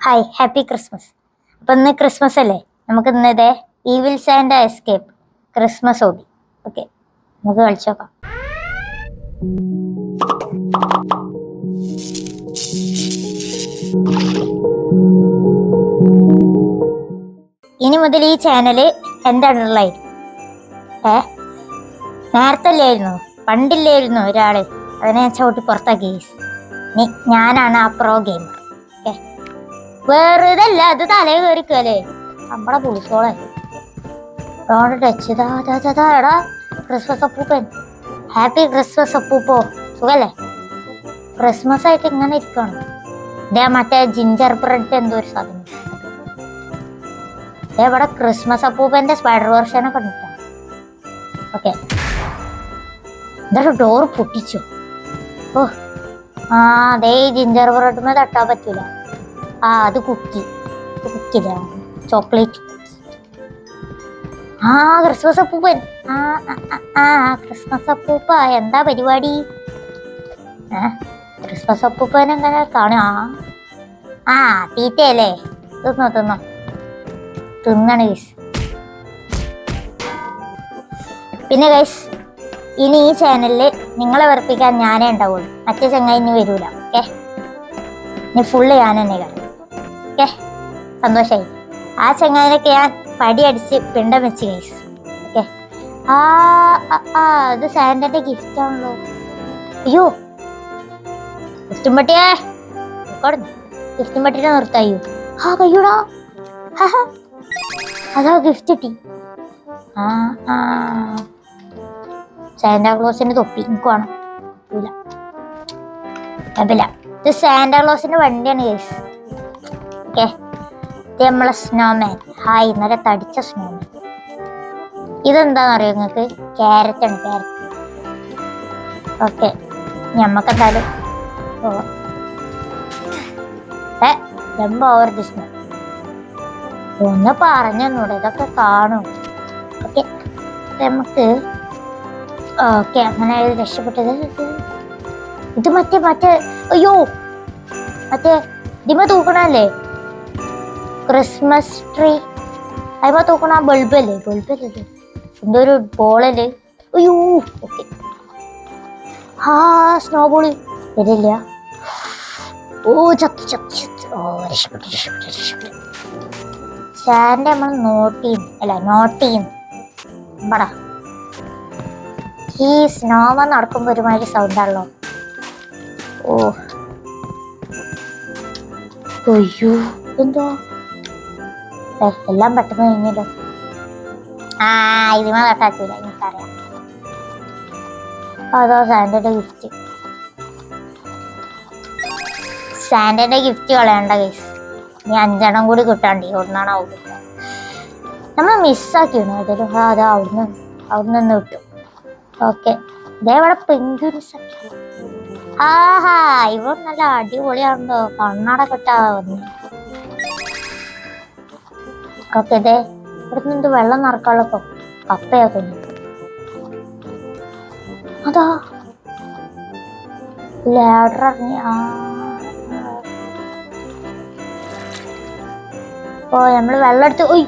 Hi happy Christmas അപ്പോൾ ഇന്ന് Christmas അല്ലേ? നമുക്ക് ഇന്ന് ഇതേ സാൻഡ് എസ്കേപ്പ് ക്രിസ്മസ് ഓടി ഓക്കെ നമുക്ക് കളിച്ചു നോക്കാം. ഇനി മുതൽ ഈ ചാനൽ എന്റെ അണ്ടറിലായിരിക്കും ഏ? നേരത്തെ അല്ലായിരുന്നു പണ്ടില്ലായിരുന്നു ഒരാൾ. അതിനെ ചവിട്ടി പുറത്താക്കി. ഞാനാണ് ആ പ്രോ ഗെയിമർ വെറുതെ അല്ല അത് തല കയറിക്കല്ലേ നമ്മളെ പുളിക്കോളെ ടച്ച്. എടാ ക്രിസ്മസ് അപ്പൂപ്പൻ. ഹാപ്പി ക്രിസ്മസ് അപ്പൂപ്പോ. സുഖല്ലേ? ക്രിസ്മസ് ആയിട്ട് ഇങ്ങനെ ഇരിക്കണം. ഇതേ മറ്റേ ജിഞ്ചർ ബ്രെഡ് എന്തോ ഒരു സാധനം. ഇവിടെ ക്രിസ്മസ് അപ്പൂപ്പന്റെ സ്പൈഡർ വേർഷനൊക്കെ ഉണ്ട് ഓക്കെ. എന്തായാലും ഡോർ പൊട്ടിച്ചു. ഓ. ആ അതേ ജിഞ്ചർ ബ്രെഡിന് തട്ടാൻ പറ്റൂല. ആ അത് കുക്കി. കുക്കില്ല ചോക്ലേറ്റ് ആ ക്രിസ്മസ് അപ്പൂപ്പൻ. ആ ആ, ക്രിസ്മസ് അപ്പൂപ്പ. എന്താ പരിപാടി? ക്രിസ്മസ് അപ്പൂപ്പൻ എങ്ങനെ കാണും? ആ തീറ്റയല്ലേ? തിന്നോ തിന്നോ. തിന്നണ ഗൈസ് പിന്നെ ഗൈസ് ഇനി ഈ ചാനലിൽ നിങ്ങളെ വെറുപ്പിക്കാൻ ഞാനേ ഉണ്ടാവുള്ളൂ. മറ്റേ ചങ്ങായി ഇനി വരൂല. ഓക്കെ? ഇനി ഫുള്ള് ഞാൻ തന്നെ കാണും ഓക്കെ സന്തോഷമായി ആ ചങ്ങാതിനൊക്കെ ഞാൻ പടി അടിച്ച് പിണ്ടം വെച്ച് ഗൈസ് ഓക്കെ. ആ ആ, അത് സാൻഡന്റെ ഗിഫ്റ്റ് ആണല്ലോ. അയ്യോ. ഗിഫ്റ്റും പട്ടിയേ. ഗിഫ്റ്റും പട്ടിയുടെ നിർത്തായോ. ആ കയ്യൂടാ. അതാ ഗിഫ്റ്റ് കിട്ടി. ആ ആ. സാന്റാക്ലോസിന്റെ തൊപ്പി. എനിക്ക് വേണം. ഇല്ല. സാന്റാ ഇത് സാന്റാക്ലോസിന്റെ വണ്ടിയാണ് കേസ് ഓക്കെ. നമ്മളെ സ്നോമാൻ ഹായ് ഇന്നലെ തടിച്ച സ്നോമാൻ ഇതെന്താന്ന് അറിയോ നിങ്ങൾക്ക് ക്യാരറ്റ് ആണ് ക്യാരറ്റ്. ഓക്കെ. ഞമ്മക്ക് എന്തായാലും പോവാം ഏ ഓവർ ദിസ്നോ ഒന്ന് പറഞ്ഞൂടെ ഇതൊക്കെ കാണും. ഓക്കെ. നമുക്ക് ഓക്കെ അങ്ങനെ രക്ഷപ്പെട്ടത് ഇത്. മറ്റേ മറ്റേ അയ്യോ. മറ്റേ ഇതിമ തൂക്കണല്ലേ ക്രിസ്മസ് ട്രീ അതിപ്പോ തൂക്കണ ആ ബൾബല്ലേ? ബൾബല്ലേ എന്തോ ഒരു ബോളല്ലേ? അയ്യോ ഓക്കെ. ആ സ്നോ ബോൾ വരില്ല. ഓ ചത്ത് ചത്ത് ചത്ത്. ഓ രക്ഷപ്പെട്ടു രക്ഷപ്പെട്ടു രക്ഷപ്പെട്ടു. സാറിന്റെ നമ്മൾ നോട്ട് ചെയ്യുന്നു. അല്ല നോട്ട് ചെയ്യുന്നു. പടാ ഈ സ്നോമ നടക്കുമ്പോ ഒരുമാതിരി സൗണ്ടാണല്ലോ ഓ. അയ്യോ എന്തോ? എല്ലാം പെട്ടെന്ന് കഴിഞ്ഞല്ലോ. ആ ഇതിമ കട്ടാക്കൂല എനിക്കറിയാം. അതോ സാൻഡയുടെ ഗിഫ്റ്റ് സാൻഡയുടെ ഗിഫ്റ്റ് കളയണ്ട ഗൈസ് ഇനി അഞ്ചെണ്ണം കൂടി കിട്ടാണ്ട് ഒന്നാണ് ഔട്ട് നമ്മൾ മിസ്സാക്കിയാണ് അതൊരു ആ അതോ അവിടുന്ന് അവിടുന്ന് നിന്ന് കിട്ടും. ഓക്കെ ഇതേവിടെ പെങ്കുരിസാക്കി ആഹാ ഇവർ നല്ല അടിപൊളിയാണല്ലോ. കണ്ണട കെട്ടാ വന്നു. ഓക്കെ ഇവിടുന്ന് എന്ത് വെള്ളം നിറക്കാനുള്ള കപ്പയാ തോന്നുന്നു. അതാ. ലാഡർ ഇറങ്ങി ആ ഓ നമ്മൾ വെള്ളം എടുത്ത് ഓയ്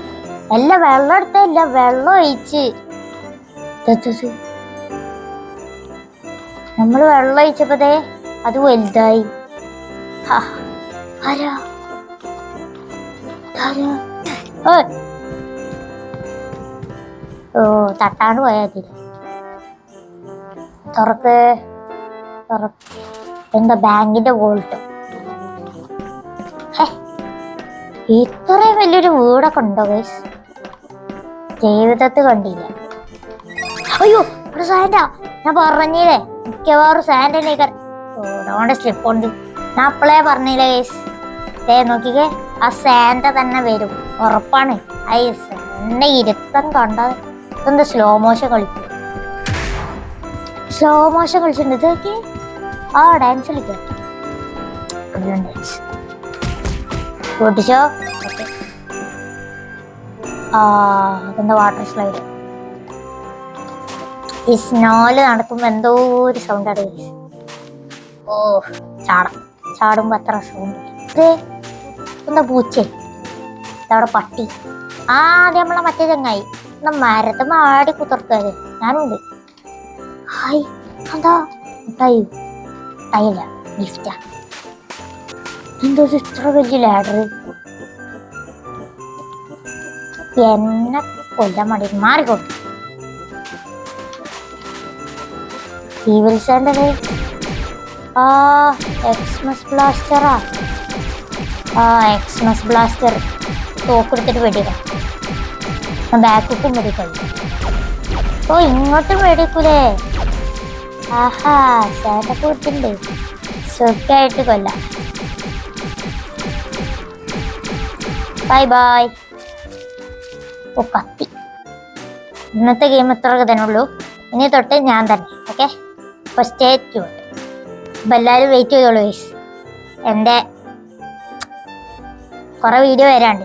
അല്ല വെള്ളം എടുത്തല്ല വെള്ളം ഒഴിച്ച്. നമ്മൾ വെള്ളം ഒഴിച്ചപ്പോതേ അത് വലുതായി. ആരാ? ആരാ ഓയ്. ഓ തട്ടാണ്ട് പോയാ മതി. തുറക്ക്. തുറക്ക്. എന്താ ബാങ്കിന്റെ വോൾട്ട്? ഇത്രയും വലിയൊരു വീടൊക്കെ ഉണ്ടോ ഗൈസ് ജീവിതത്തിൽ കണ്ടില്ല. അയ്യോ ഒരു സാൻഡ ഞാൻ പറഞ്ഞില്ലേ മിക്കവാറും സാന്റനേക്കാൾ ഓടോണ്ട് സ്ലിപ്പ് ഉണ്ട്. ഞാൻ അപ്പളേ പറഞ്ഞില്ലേ ഗൈസ് ദേ നോക്കിക്കേ. ആ സാന്റ തന്നെ വരും. ഉറപ്പാണ്. ഐസ് എന്നെ ഇരുത്തം കണ്ട ഇതെന്താ സ്ലോ മോഷൻ കളിക്കും സ്ലോ മോഷൻ കളിച്ചിട്ടുണ്ട്. ഇത് ആ ഡാൻസ് കളിക്കാം. ഓക്കെ. ആ അതെന്താ വാട്ടർ സ്ലൈഡ് ഈ സ്നോൽ നടക്കുമ്പോ എന്തോ ഒരു സൗണ്ട് അറിയില്ല ഓ ചാടാം. ചാടുമ്പോ അത്ര സൗണ്ട് ഇത് എന്താ പൂച്ച? അവിടെ പട്ടി. ആദ്യം നമ്മളെ മറ്റേ ചങ്ങായി. എന്നാ മരത്ത് മാടി കുതിർക്കാതെ ഞാനുണ്ട്. ഹായ്. എന്താ? ടൈ ടൈല ഗിഫ്റ്റാ എന്തോ ഇത് ഇത്ര വലിയ ലാഡർ എന്നെ കൊല്ലാൻ മടി മാറിക്കോട്ടെ ഈ വിളിച്ചേണ്ടത് ആ എക്സ്മസ് ബ്ലാസ്റ്ററാ ആ എക്സ്മസ് ബ്ലാസ്റ്റർ തോക്കെടുത്തിട്ട് വെടിയിടാം. ബാക്കും വെടിക്കളി ഓ ഇങ്ങോട്ടും വെടിക്കൂലേ? ആഹാ ചേട്ട കൂട്ടുണ്ട്. സുഖമായിട്ട് കൊല്ലാം. ബൈ ബൈ ഓ കത്തി. ഇന്നത്തെ ഗെയിം ഇത്രയൊക്കെ തന്നെ ഉള്ളൂ. ഇനി തൊട്ട് ഞാൻ തന്നെ ഓക്കെ അപ്പോൾ സ്റ്റേ ട്യൂൺ എല്ലാവരും വെയിറ്റ് ചെയ്തോളൂ ഗൈസ് എന്റെ കുറേ വീഡിയോ വരാണ്ട്